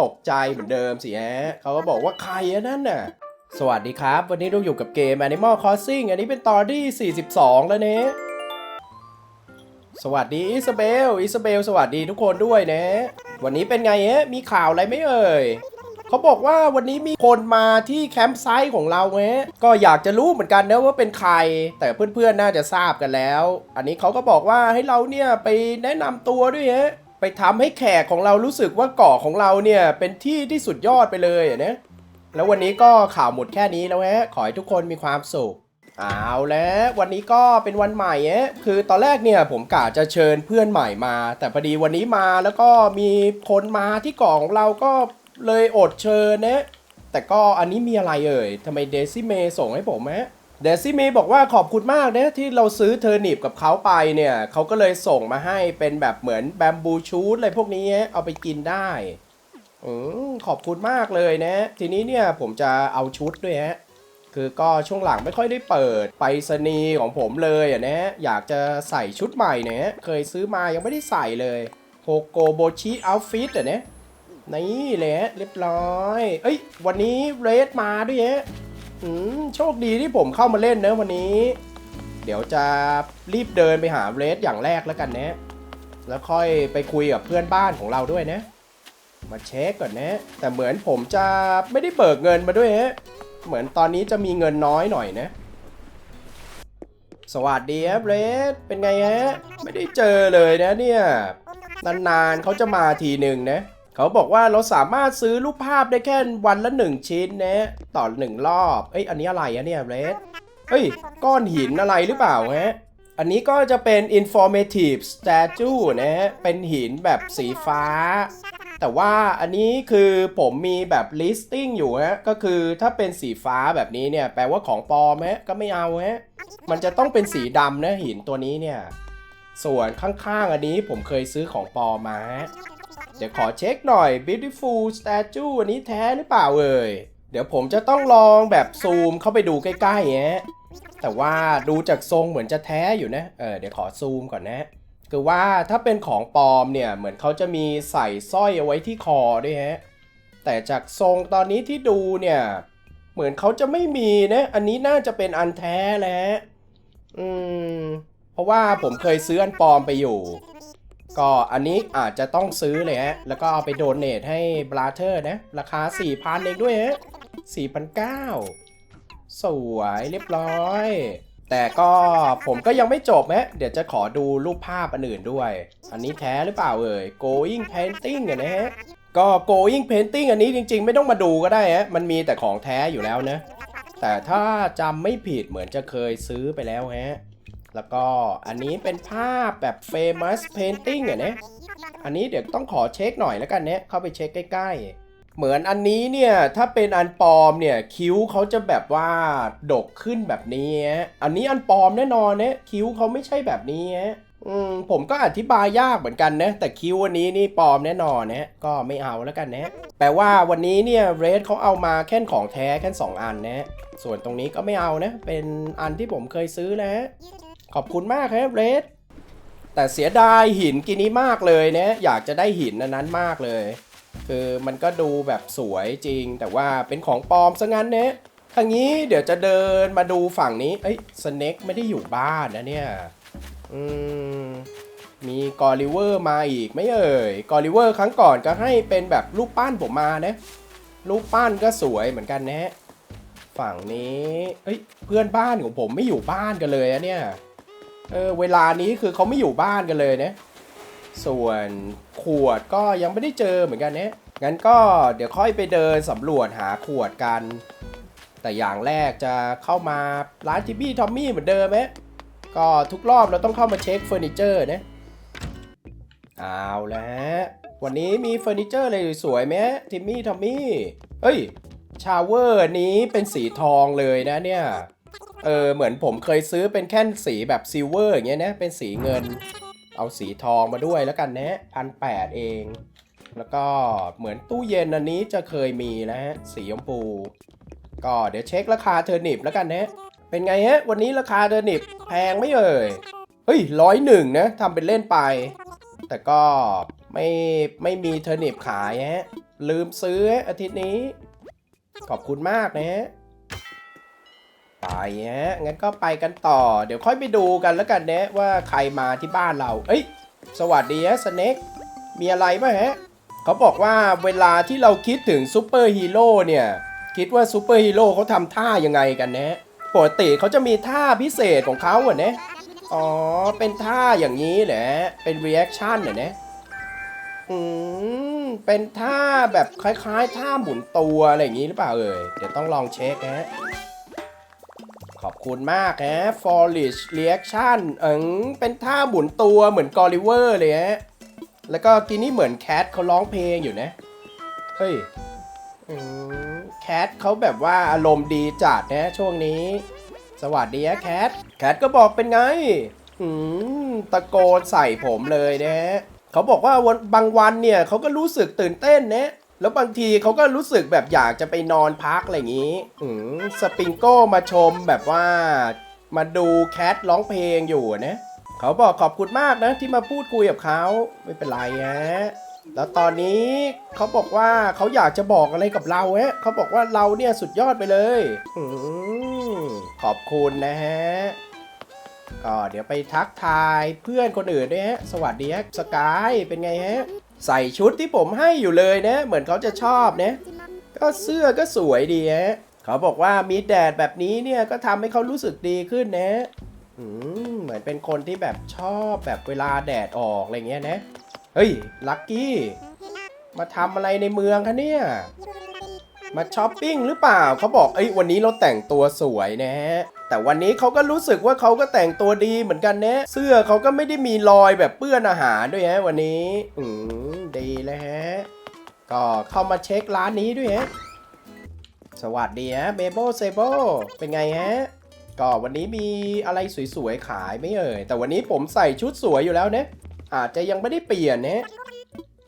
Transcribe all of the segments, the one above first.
ตกใจเหมือนเดิมสิฮะเขาก็บอกว่าใครอะนั่นน่ะ สวัสดีครับ วันนี้เราอยู่กับเกม Animal Crossing อันนี้เป็นตอนที่ 42 แล้วเนะสวัสดีอิซาเบล อิซาเบล สวัสดีทุกคนด้วยนะ วันนี้เป็นไงฮะมีข่าวอะไรไหมเอ่ยเขาบอกว่าวันนี้มีคนมาที่แคมป์ไซต์ของเราฮะก็อยากจะรู้เหมือนกันนะว่าเป็นใคร แต่เพื่อนๆ น่าจะทราบกันแล้ว อันนี้เขาก็บอกว่าให้เราเนี่ยไปแนะนำตัวด้วยฮะ ไปทำให้แขกของเรารู้สึกว่าเกาะของเราเนี่ยเป็นที่ที่สุดยอดไปเลยอะนะแล้ววันนี้ก็ข่าวหมดแค่นี้แล้วฮะขอให้ทุกคนมีความสุขเอาแล้ววันนี้ก็เป็นวันใหม่เอ๊ะคือตอนแรกเนี่ยผมกะจะเชิญเพื่อนใหม่มา แต่พอดีวันนี้มาแล้วก็มีคนมาที่เกาะของเราก็เลยอดเชิญนะแต่ก็อันนี้มีอะไรเอ่ยทำไมเดซิเมย์ส่งให้ผมฮะ เดซิเมบอกว่าขอบคุณมากนะที่เราซื้อเทอร์นิปกับเขาไปเนี่ยเขาก็เลยส่งมาให้เป็นแบบเหมือนแบมบูชูดอะไรพวกนี้เอาไปกินได้อืขอบคุณมากเลยนะ ทีนี้เนี่ยผมจะเอาชุดด้วยฮะคือก็ช่วงหลังไม่ค่อยได้เปิดไปรษณีของผมเลยอะนะอยากจะใส่ชุดใหม่เนี่ยเคยซื้อมายังไม่ได้ใส่เลยโฮโกโบชิเอาฟิตอะนะนี่เลยฮะเรียบร้อย เอ้ย วันนี้เรดมาด้วยฮะ โชคดีที่ผมเข้ามาเล่นเนะวันนี้ เดี๋ยวจะรีบเดินไปหาเรดอย่างแรกแล้วกันนะแล้วค่อยไปคุยกับเพื่อนบ้านของเราด้วยนะ มาเช็คก่อนนะ แต่เหมือนผมจะไม่ได้เบิกเงินมาด้วยฮะเหมือนตอนนี้จะมีเงินน้อยหน่อยนะ สวัสดีครับเรดเป็นไงฮะ ไม่ได้เจอเลยนะเนี่ย นานๆเขาจะมาทีหนึ่งนะ เขาบอกว่าเราสามารถซื้อรูปภาพได้แค่วันละหนึ่งชิ้นนะต่อหนึ่งรอบ เอ้ยอันนี้อะไรอะเนี่ยเรดเฮ้ยก้อนหินอะไรหรือเปล่าฮะอันนี้ก็จะเป็น informative statue นะฮะเป็นหินแบบสีฟ้า แต่ว่าอันนี้คือผมมีแบบ listing อยู่ฮะก็คือถ้าเป็นสีฟ้าแบบนี้เนี่ยแปลว่าของปลอมฮะก็ไม่เอาฮะมันจะต้องเป็นสีดำนะหินตัวนี้เนี่ย ส่วนข้างๆอันนี้ผมเคยซื้อของปลอมมาฮะ เดี๋ยวขอเช็คหน่อย beautiful statue อันนี้แท้หรือเปล่าเอ่ย เดี๋ยวผมจะต้องลองแบบซูมเข้าไปดูใกล้ๆฮะแต่ว่าดูจากทรงเหมือนจะแท้อยู่นะ เออเดี๋ยวขอซูมก่อนนะ คือว่าถ้าเป็นของปลอมเนี่ย เหมือนเขาจะมีใส่สร้อยเอาไว้ที่คอด้วยฮะ แต่จากทรงตอนนี้ที่ดูเนี่ย เหมือนเขาจะไม่มีนะ อันนี้น่าจะเป็นอันแท้แล้วอืม เพราะว่าผมเคยซื้ออันปลอมไปอยู่ ก็อันนี้อาจจะต้องซื้อเลยฮะ แล้วก็เอาไปโดเนทให้บราเธอร์นะ ราคา 4,000 เองด้วยฮะ4,900 สวยเรียบร้อย แต่ก็ผมก็ยังไม่จบฮะเดี๋ยวจะขอดูรูปภาพอันอื่นด้วย อันนี้แท้หรือเปล่าเอ่ย going painting อะนะฮะ ก็ going painting อันนี้จริง ๆ ไม่ต้องมาดูก็ได้ฮะ มันมีแต่ของแท้อยู่แล้วนะ แต่ถ้าจำไม่ผิดเหมือนจะเคยซื้อไปแล้วฮะ แล้วก็อันนี้เป็นภาพแบบ famous painting อะนะอันนี้เดี๋ยวต้องขอเช็คหน่อยแล้วกันเนี่ยเข้าไปเช็คใกล้ๆ เหมือนอันนี้เนี่ยถ้าเป็นอันปลอมเนี่ยคิ้วเขาจะแบบว่าดกขึ้นแบบนี้ อันนี้อันปลอมแน่นอนเนี่ยคิ้วเขาไม่ใช่แบบนี้อืมผมก็อธิบายยากเหมือนกันนะ แต่คิ้ววันนี้นี่ปลอมแน่นอนนะก็ไม่เอาแล้วกันนะแปลว่าวันนี้เนี่ยเรดเขาเอามาแค่ของแท้แค่สองอันนะ ส่วนตรงนี้ก็ไม่เอานะ เป็นอันที่ผมเคยซื้อนะ ขอบคุณมากครับเรดแต่เสียดายหินกินนี้มากเลยเนะอยากจะได้หินนั้นมากเลย คือมันก็ดูแบบสวยจริง แต่ว่าเป็นของปลอมซะงั้นเนี่ยทางนี้เดี๋ยวจะเดินมาดูฝั่งนี้ เอ้ยสเน็กไม่ได้อยู่บ้านนะเนี่ย อืม มีกอริเวอร์มาอีกไหม่เอ่ย กอริเวอร์ครั้งก่อนก็ให้เป็นแบบรูปปั้นผมมานะ รูปปั้นก็สวยเหมือนกันนะ ฝั่งนี้ เอ้ย เพื่อนบ้านของผมไม่อยู่บ้านกันเลยอะเนี่ย เออเวลานี้คือเขาไม่อยู่บ้านกันเลยนะ ส่วนขวดก็ยังไม่ได้เจอเหมือนกันนะงั้นก็เดี๋ยวค่อยไปเดินสำรวจหาขวดกัน แต่อย่างแรกจะเข้ามาร้านจิบี้ทอมมี่เหมือนเดิมไหมก็ทุกรอบเราต้องเข้ามาเช็คเฟอร์นิเจอร์นะ เอาแล้ววันนี้มีเฟอร์นิเจอร์อะไรสวยไหมทิมมี่ทอมมี่ เอ้ย ชาวเวอร์นี้เป็นสีทองเลยนะเนี่ย เออเหมือนผมเคยซื้อเป็นแค่สีแบบซิลเวอร์อย่างเงี้ยนะเป็นสีเงิน เอาสีทองมาด้วยแล้วกันนะพันแปดเอง แล้วก็เหมือนตู้เย็นอันนี้จะเคยมีนะฮะสีชมพู ก็เดี๋ยวเช็คราคาเทอร์นิปแล้วกันนะเป็นไงฮะวันนี้ราคาเทอร์นิปแพงไม่เอ่ยเฮ้ยร้อยหนึ่งนะทำเป็นเล่นไป แต่ก็ไม่ไม่มีเทอร์นิปขายฮะลืมซื้ออาทิตย์นี้ ขอบคุณมากนะฮะ ไปฮะงั้นก็ไปกันต่อ เดี๋ยวค่อยไปดูกันแล้วกันนะว่าใครมาที่บ้านเรา เอ้ย สวัสดีฮะสเน็กมีอะไรป่ะฮะเขาบอกว่าเวลาที่เราคิดถึงซูเปอร์ฮีโร่เนี่ย คิดว่าซูเปอร์ฮีโร่เขาทำท่ายังไงกันนะปกติเขาจะมีท่าพิเศษของเขาอะนะอ๋อ เป็นท่าอย่างนี้แหละเป็นเรีแอคชั่นเหรอนะอืม เป็นท่าแบบคล้ายๆ ท่าหมุนตัวอะไรอย่างนี้หรือเปล่าเอ่ย เดี๋ยวต้องลองเช็คฮะ ขอบคุณมากฮะ Folish Reaction เอิงเป็นท่าหมุนตัวเหมือนกอลิเวอร์เลยฮะ แล้วก็ทีนี้เหมือนแคทเขาร้องเพลงอยู่นะ เฮ้ยแคทเขาแบบว่าอารมณ์ดีจัดนะช่วงนี้ สวัสดีนะแคท แคทก็บอกเป็นไง อืมตะโกนใส่ผมเลยนะฮะเขาบอกว่าวันบางวันเนี่ยเขาก็รู้สึกตื่นเต้นนะ แล้วบางทีเขาก็รู้สึกแบบอยากจะไปนอนพักอะไรอย่างนี้ อืมสปริงโก้มาชมแบบว่า มาดูแคทร้องเพลงอยู่นะเขาบอกขอบคุณมากนะ ที่มาพูดคุยกับเขาไม่เป็นไรฮะแล้วตอนนี้เขาบอกว่าเขาอยากจะบอกอะไรกับเราฮะเขาบอกว่าเราเนี่ยสุดยอดไปเลยอืมขอบคุณนะฮะก็เดี๋ยวไปทักทายเพื่อนคนอื่นด้วยฮะ สวัสดีฮะสกายเป็นไงฮะ ใส่ชุดที่ผมให้อยู่เลยนะ เหมือนเขาจะชอบนะ ก็เสื้อก็สวยดีฮะเขาบอกว่ามีแดดแบบนี้เนี่ยก็ทำให้เขารู้สึกดีขึ้นนะเหมือนเป็นคนที่แบบชอบแบบเวลาแดดออกอะไรเงี้ยนะ เฮ้ย ลักกี้ มาทำอะไรในเมืองคะเนี่ย มาช้อปปิ้งหรือเปล่า เขาบอกเอ้ยวันนี้เราแต่งตัวสวยนะฮะ แต่วันนี้เขาก็รู้สึกว่าเขาก็แต่งตัวดีเหมือนกันเนะเสื้อเขาก็ไม่ได้มีรอยแบบเปื้อนอาหารด้วยฮะวันนี้ อืมดีเลยฮะ ก็เข้ามาเช็คร้านนี้ด้วยฮะ สวัสดีฮะเบโบเซโบเป็นไงฮะ ก็วันนี้มีอะไรสวยๆขายไหมเอ่ย แต่วันนี้ผมใส่ชุดสวยอยู่แล้วเนะ อาจจะยังไม่ได้เปลี่ยนเนะ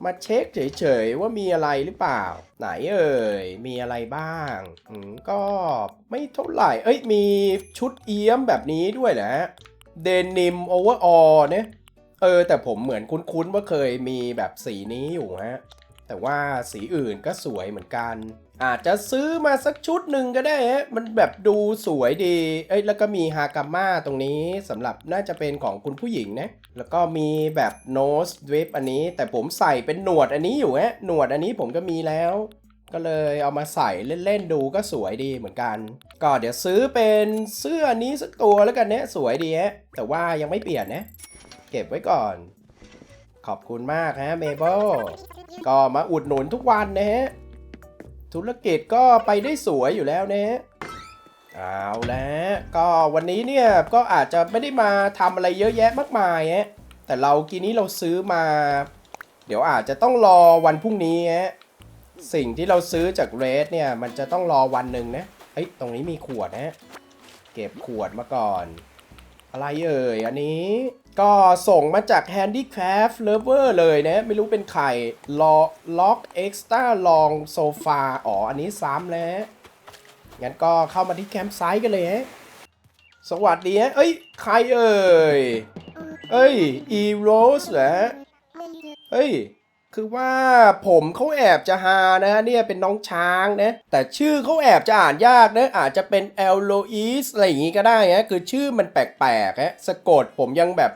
มาเช็คเฉยๆว่ามีอะไรหรือเปล่า ไหนเอ่ยมีอะไรบ้างอืมก็ไม่เท่าไหร่ เอ้ยมีชุดเอี้ยมแบบนี้ด้วยนะเดนิมโอเวอร์ออเนี่ยเออแต่ผมเหมือนคุ้นๆว่าเคยมีแบบสีนี้อยู่ฮะ แต่ว่าสีอื่นก็สวยเหมือนกัน อาจจะซื้อมาสักชุดหนึ่งก็ได้ฮะมันแบบดูสวยดี เอ้ยแล้วก็มีฮากาม่าตรงนี้สำหรับน่าจะเป็นของคุณผู้หญิงนะ แล้วก็มีแบบโนสดริปอันนี้ แต่ผมใส่เป็นหนวดอันนี้อยู่ฮะหนวดอันนี้ผมก็มีแล้วก็เลยเอามาใส่เล่นๆดูก็สวยดีเหมือนกัน ก็เดี๋ยวซื้อเป็นเสื้อนี้สักตัวแล้วกันเนี่ยสวยดีฮะแต่ว่ายังไม่เปลี่ยนนะ เก็บไว้ก่อน ขอบคุณมากฮะเมเบิล ก็มาอุดหนุนทุกวันนะฮะ ธุรกิจก็ไปได้สวยอยู่แล้วนะฮะ เอาแล้วก็วันนี้เนี่ยก็อาจจะไม่ได้มาทำอะไรเยอะแยะมากมายฮะ แต่เรากีนี้เราซื้อมา เดี๋ยวอาจจะต้องรอวันพรุ่งนี้ฮะ สิ่งที่เราซื้อจากเรดเนี่ยมันจะต้องรอวันหนึ่งนะ เฮ้ยตรงนี้มีขวดนะฮะ เก็บขวดมาก่อน อะไรเอ่ยอันนี้ ก็ส่งมาจาก Handicraft Lover เลยนะ ไม่รู้เป็นใครล็อก Extra Long Sofa อ๋อ อันนี้ซ้ำแล้ว งั้นก็เข้ามาที่แคมป์ไซต์กันเลยฮะสวัสดีฮะเอ้ย ใครเอ่ย เอ้ย E Rose เหรอฮะเฮ้ย คือว่าผมเขาแอบจะฮานะเนี่ยเป็นน้องช้างนะ แต่ชื่อเขาแอบจะอ่านยากนะ อาจจะเป็น e l o i s อะไรอย่างงี้ก็ได้ฮะคือชื่อมันแปลกๆฮะสะกดผมยังแบบ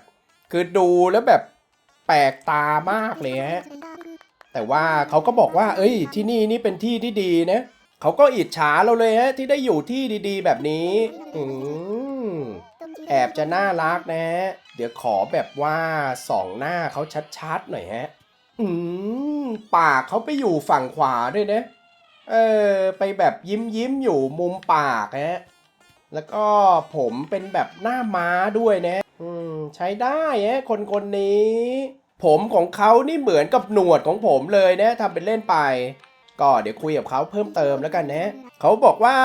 คือดูแล้วแบบแปลกตามากเลยฮะ แต่ว่าเขาก็บอกว่า เอ้ย ที่นี่นี่เป็นที่ที่ดีนะเขาก็อิจฉาเราเลยฮะที่ได้อยู่ที่ดีๆ แบบนี้ อืมแอบจะน่ารักนะฮะ เดี๋ยวขอแบบว่าสองหน้าเขาชัดๆหน่อยฮะ อืม ปากเขาไปอยู่ฝั่งขวาด้วยนะ เออ ไปแบบยิ้มยิ้มอยู่มุมปากฮะ แล้วก็ผมเป็นแบบหน้าม้าด้วยนะ อืมใช้ได้แฮะคนคนนี้ ผมของเขานี่เหมือนกับหนวดของผมเลยนะทำเป็นเล่นไป ก็เดี๋ยวคุยกับเขาเพิ่มเติมแล้วกันนะเขาบอกว่า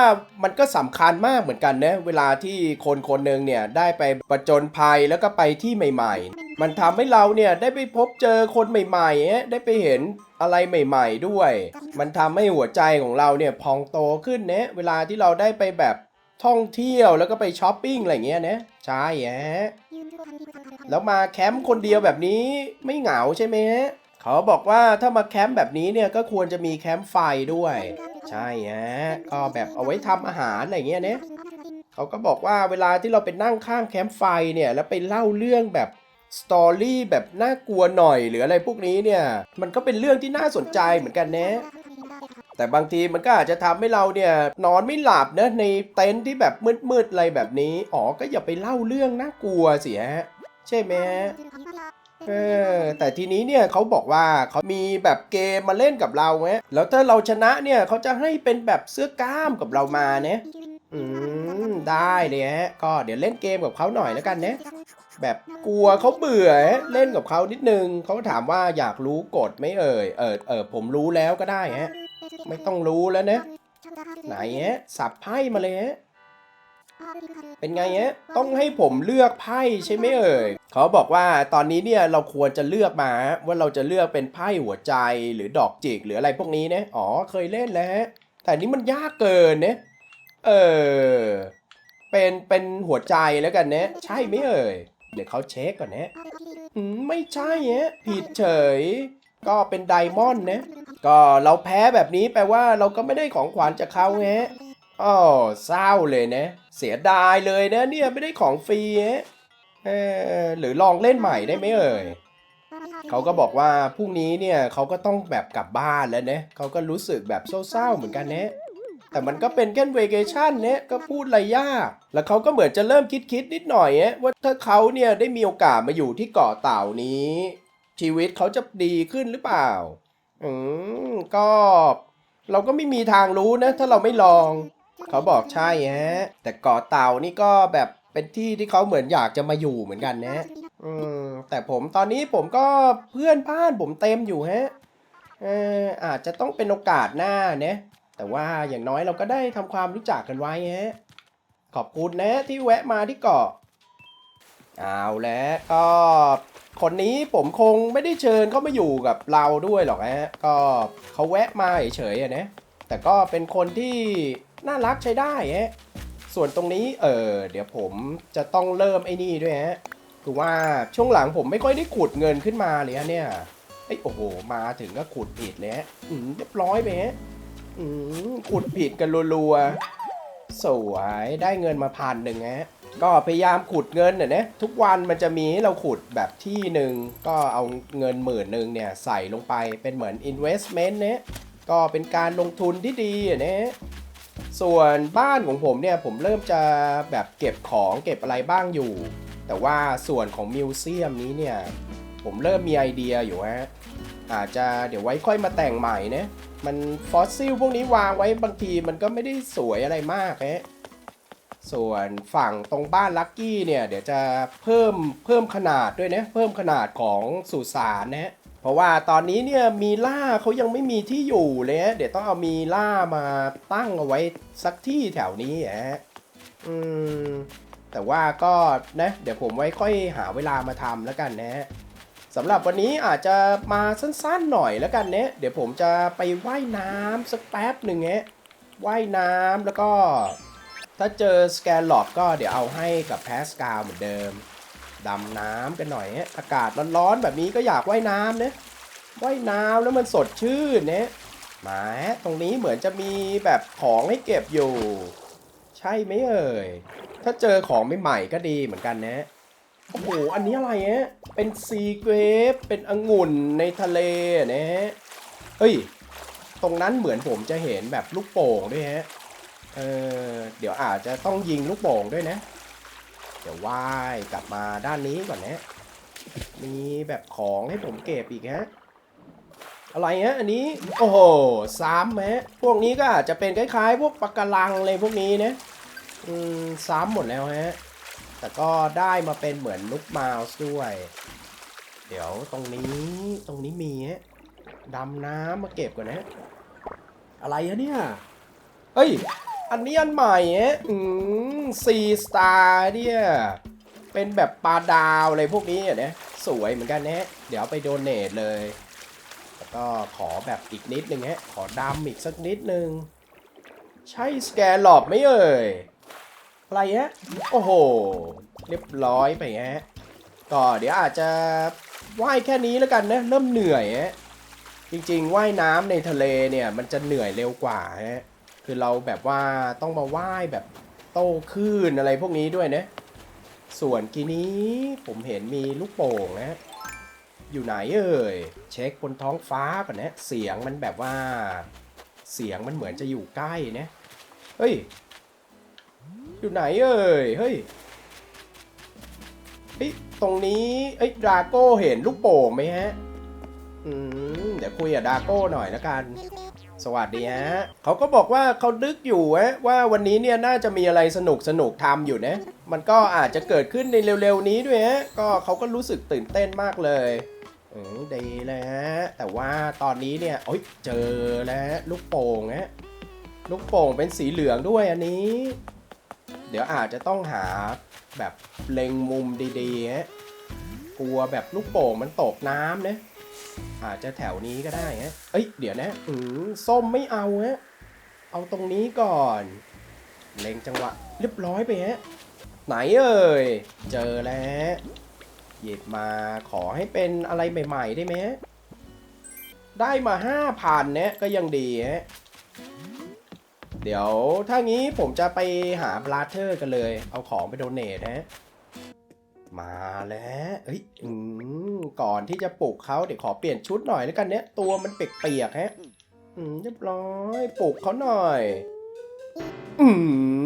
มันก็สำคัญมากเหมือนกันนะเวลาที่คนคนหนึ่งเนี่ยได้ไปประจนภัยแล้วก็ไปที่ใหม่ ๆ มันทำให้เราเนี่ยได้ไปพบเจอคนใหม่ๆฮะได้ไปเห็นอะไรใหม่ ๆ ด้วย มันทำให้หัวใจของเราเนี่ยพองโตขึ้นนะเวลาที่เราได้ไปแบบท่องเที่ยวแล้วก็ไปช้อปปิ้งอะไรอย่างเงี้ยนะใช่ฮะ แล้วมาแคมป์คนเดียวแบบนี้ไม่เหงาใช่ไหมฮะเขาบอกว่าถ้ามาแคมป์แบบนี้เนี่ยก็ควรจะมีแคมป์ไฟด้วย ใช่ฮะก็แบบเอาไว้ทำอาหารอะไรเงี้ยเนี่ยเขาก็บอกว่าเวลาที่เราไปนั่งข้างแคมป์ไฟเนี่ยแล้วไปเล่าเรื่องแบบสตอรี่แบบน่ากลัวหน่อยหรืออะไรพวกนี้เนี่ย มันก็เป็นเรื่องที่น่าสนใจเหมือนกันนะ แต่บางทีมันก็อาจจะทำให้เราเนี่ยนอนไม่หลับนะในเต็นท์ที่แบบมืดๆอะไรแบบนี้ อ๋อ ก็อย่าไปเล่าเรื่องน่ากลัวสิฮะ ใช่ไหมฮะเออแต่ทีนี้เนี่ยเขาบอกว่าเขามีแบบเกมมาเล่นกับเราฮะแล้วถ้าเราชนะเนี่ยเขาจะให้เป็นแบบเสื้อกล้ามกับเรามาเนี่ยอืมได้เลยฮะก็เดี๋ยวเล่นเกมกับเขาหน่อยแล้วกันนะแบบกลัวเขาเบื่อเล่นกับเขานิดนึงเขาถามว่าอยากรู้กฎไหมเอ่ยเออเออผมรู้แล้วก็ได้ฮะ ไม่ต้องรู้แล้วนะ ไหนฮะสับไพ่มาเลยฮะเป็นไงฮะต้องให้ผมเลือกไพ่ใช่ไหมเอ่ยเขาบอกว่าตอนนี้เนี่ยเราควรจะเลือกมา ว่าเราจะเลือกเป็นไพ่หัวใจหรือดอกจิกหรืออะไรพวกนี้นะอ๋อเคยเล่นแล้วฮะแต่นี้มันยากเกินเนี่ยเออเป็นเป็นหัวใจแล้วกันเนี่ยใช่ไหมเอ่ยเดี๋ยวเขาเช็คก่อนนะอืมไม่ใช่ฮะผิดเฉย ก็เป็นไดมอนด์นะ ก็เราแพ้แบบนี้แปลว่าเราก็ไม่ได้ของขวัญจากเขาไงอ๋อเศร้าเลยนะ เสียดายเลยนะเนี่ยไม่ได้ของฟรีเออหรือลองเล่นใหม่ได้ไหมเอ่ยเขาก็บอกว่าพรุ่งนี้เนี่ยเขาก็ต้องแบบกลับบ้านแล้วนะเขาก็รู้สึกแบบเศร้าๆเหมือนกันนะแต่มันก็เป็นแค่เวกชั่นเนี่ยก็พูดอะไรยาก แล้วเขาก็เหมือนจะเริ่มคิดๆนิดหน่อยนะว่าถ้าเขาเนี่ยได้มีโอกาสมาอยู่ที่เกาะเต่านี้ ชีวิตเขาจะดีขึ้นหรือเปล่า อืม ก็ เราก็ไม่มีทางรู้นะ ถ้าเราไม่ลอง เขาบอกใช่ฮะ แต่เกาะเต่านี่ก็แบบเป็นที่ที่เขาเหมือนอยากจะมาอยู่เหมือนกันนะ อืม แต่ผมตอนนี้ผมก็เพื่อนบ้านผมเต็มอยู่ฮะ เอออาจจะต้องเป็นโอกาสหน้านะ แต่ว่าอย่างน้อยเราก็ได้ทำความรู้จักกันไว้ฮะ ขอบคุณนะที่แวะมาที่เกาะ เอาแล้วก็คนนี้ผมคงไม่ได้เชิญเขามาอยู่กับเราด้วยหรอกฮะก็เขาแวะมาเฉยๆนะแต่ก็เป็นคนที่น่ารักใช้ได้ฮะส่วนตรงนี้เออเดี๋ยวผมจะต้องเริ่มไอ้นี่ด้วยฮะคือว่าช่วงหลังผมไม่ค่อยได้ขุดเงินขึ้นมาเลยฮะเนี่ยเอ้โอ้โหมาถึงก็ขุดผิดเลยฮะอืมเรียบร้อยไปฮะอืมขุดผิดกันรัวๆสวยได้เงินมาพันหนึ่งฮะ ก็พยายามขุดเงินน่ะนะทุกวันมันจะมีให้เราขุดแบบที่หนึ่งก็เอาเงินหมื่นหนึ่งเนี่ยใส่ลงไปเป็นเหมือน investment เนี่ยก็เป็นการลงทุนที่ดีอะนะส่วนบ้านของผมเนี่ยผมเริ่มจะแบบเก็บของเก็บอะไรบ้างอยู่ แต่ว่าส่วนของมิวเซียมนี้เนี่ยผมเริ่มมีไอเดียอยู่ฮะอาจจะเดี๋ยวไว้ค่อยมาแต่งใหม่นะมันฟอสซิลพวกนี้วางไว้บางทีมันก็ไม่ได้สวยอะไรมากฮะ ส่วนฝั่งตรงบ้านลักกี้เนี่ย เดี๋ยวจะเพิ่มเพิ่มขนาดด้วยนะ เพิ่มขนาดของสุสานนะเพราะว่าตอนนี้เนี่ยมีล่าเขายังไม่มีที่อยู่เลยฮะเดี๋ยวต้องเอามีล่ามาตั้งเอาไว้สักที่แถวนี้ฮะอืมแต่ว่าก็นะเดี๋ยวผมไว้ค่อยหาเวลามาทำแล้วกันนะฮะสำหรับวันนี้อาจจะมาสั้นๆหน่อยแล้วกันเนี่ยเดี๋ยวผมจะไปไว่ายน้ำสักแป๊บหนึ่งฮะว่ายน้ำแล้วก็ ถ้าเจอสแกนหลอดก็เดี๋ยวเอาให้กับแพสกาลเหมือนเดิม ดำน้ำกันหน่อยฮะอากาศร้อนๆแบบนี้ก็อยากว่ายน้ำเนะว่ายน้ำแล้วมันสดชื่นเนี่ยมาฮะตรงนี้เหมือนจะมีแบบของให้เก็บอยู่ ใช่ไหมเอ่ย ถ้าเจอของใหม่ๆก็ดีเหมือนกันนะโอ้โห อันนี้อะไรฮะเป็นซีเกรฟเป็นองุ่นในทะเลนะฮะเฮ้ย ตรงนั้นเหมือนผมจะเห็นแบบลูกโป่งด้วยฮะ เออเดี๋ยวอาจจะต้องยิงลูกโป่งด้วยนะ เดี๋ยวว่ายกลับมาด้านนี้ก่อนนะ มีแบบของให้ผมเก็บอีกฮะ อะไรฮะอันนี้ โอ้โหซ้ำฮะพวกนี้ก็อาจจะเป็นคล้ายๆ พวกปะการังอะไรพวกนี้นะอืมซ้ำหมดแล้วฮะ แต่ก็ได้มาเป็นเหมือนลูกมาส์ด้วย เดี๋ยวตรงนี้ตรงนี้มีฮะดำน้ำมาเก็บก่อนนะ อะไรฮะเนี่ยเฮ้ย อันนี้อันใหม่เอ๊ะอืมซีสตาร์เนี่ยเป็นแบบปลาดาวอะไรพวกนี้อะนะสวยเหมือนกันนะเดี๋ยวไปโดเนทเลย แล้วก็ขอแบบอีกนิดนึงฮะขอดำอีกสักนิดนึง ใช่สแกนหลอบไหมเอ่ย อะไรฮะโอ้โห เรียบร้อยไปฮะก็เดี๋ยวอาจจะว่ายแค่นี้แล้วกันนะ เริ่มเหนื่อยฮะจริงๆว่ายน้ำในทะเลเนี่ย มันจะเหนื่อยเร็วกว่าฮะ คือเราแบบว่าต้องมาว่ายแบบโต้คลื่นอะไรพวกนี้ด้วยนะ ส่วนกีนี้ผมเห็นมีลูกโป่งนะ อยู่ไหนเอ่ย เช็คบนท้องฟ้าก่อนนะ เสียงมันแบบว่า เสียงมันเหมือนจะอยู่ใกล้นะ เฮ้ย อยู่ไหนเอ่ย เฮ้ยเฮ้ยตรงนี้เอ้ยดราโก้เห็นลูกโป่งไหมฮะ อืม เดี๋ยวคุยกับดราโก้หน่อยละกัน สวัสดีฮะเขาก็บอกว่าเขาดึกอยู่ฮะว่าวันนี้เนี่ยน่าจะมีอะไรสนุกสนุกทำอยู่นะ มันก็อาจจะเกิดขึ้นในเร็วๆนี้ด้วยฮะก็เขาก็รู้สึกตื่นเต้นมากเลยอืมดีเลยฮะ แต่ว่าตอนนี้เนี่ยโอ๊ยเจอแล้วลูกโป่งฮะลูกโป่งเป็นสีเหลืองด้วยอันนี้ เดี๋ยวอาจจะต้องหาแบบเล็งมุมดีๆฮะกลัวแบบลูกโป่งมันตกน้ำนะ อาจจะแถวนี้ก็ได้ฮะเอ้ย เดี๋ยวนะ อืมส้มไม่เอาฮะ เอาตรงนี้ก่อน เล็งจังหวะเรียบร้อยไปฮะ ไหนเอ่ย เจอแล้วหยิบมาขอให้เป็นอะไรใหม่ ๆ ได้ไหมฮะได้มาห้าพันเนี่ยก็ยังดีฮะ เดี๋ยวถ้างี้ผมจะไปหาบลาเทอร์กันเลย เอาของไปโดเนทฮะ มาแล้วเอ้ยอืมก่อนที่จะปลุกเขาเดี๋ยวขอเปลี่ยนชุดหน่อยแล้วกันเนี่ยตัวมันเปียกๆฮะ อืมเรียบร้อยปลุกเขาหน่อย อื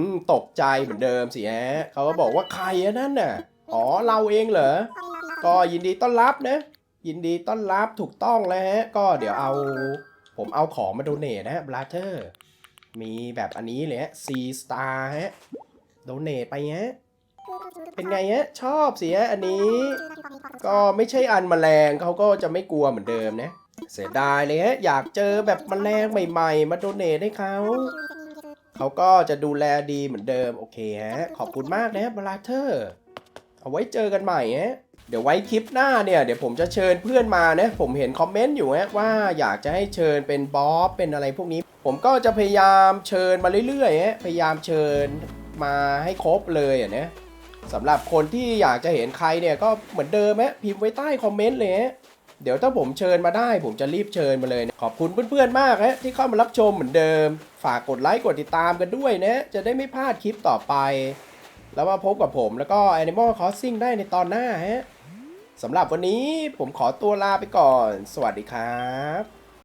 มตกใจเหมือนเดิมสิฮะเขาก็บอกว่าใครอะนั่นน่ะ อ๋อเราเองเหรอ ก็ยินดีต้อนรับนะ ยินดีต้อนรับถูกต้องแล้วฮะ ก็เดี๋ยวเอา ผมเอาของมาโดเนทนะฮะบลาเทอร์มีแบบอันนี้เลยฮะ C star ฮะโดเนทไปฮะ เป็นไงฮะชอบสิฮะอันนี้ ก็ไม่ใช่อันแมลงเขาก็จะไม่กลัวเหมือนเดิมนะ เสียดายเลยฮะอยากเจอแบบแมลงใหม่ ๆ มาโดเนทให้เขาเขาก็จะดูแลดีเหมือนเดิมโอเคฮะขอบคุณมากนะบลาเทอร์เอาไว้เจอกันใหม่ฮะเดี๋ยวไว้คลิปหน้าเนี่ยเดี๋ยวผมจะเชิญเพื่อนมานะผมเห็นคอมเมนต์อยู่ฮะว่าอยากจะให้เชิญเป็นบอบเป็นอะไรพวกนี้ ผมก็จะพยายามเชิญมาเรื่อยๆฮะพยายามเชิญมาให้ครบเลยอะนะ สำหรับคนที่อยากจะเห็นใครเนี่ยก็เหมือนเดิมฮะพิมพ์ไว้ใต้คอมเมนต์เลยฮะเดี๋ยวถ้าผมเชิญมาได้ผมจะรีบเชิญมาเลยนะขอบคุณเพื่อนๆมากฮะที่เข้ามารับชมเหมือนเดิม ฝากกดไลค์กดติดตามกันด้วยนะจะได้ไม่พลาดคลิปต่อไป แล้วมาพบกับผมแล้วก็ Animal Crossing ได้ในตอนหน้าฮะสำหรับวันนี้ผมขอตัวลาไปก่อน สวัสดีครับ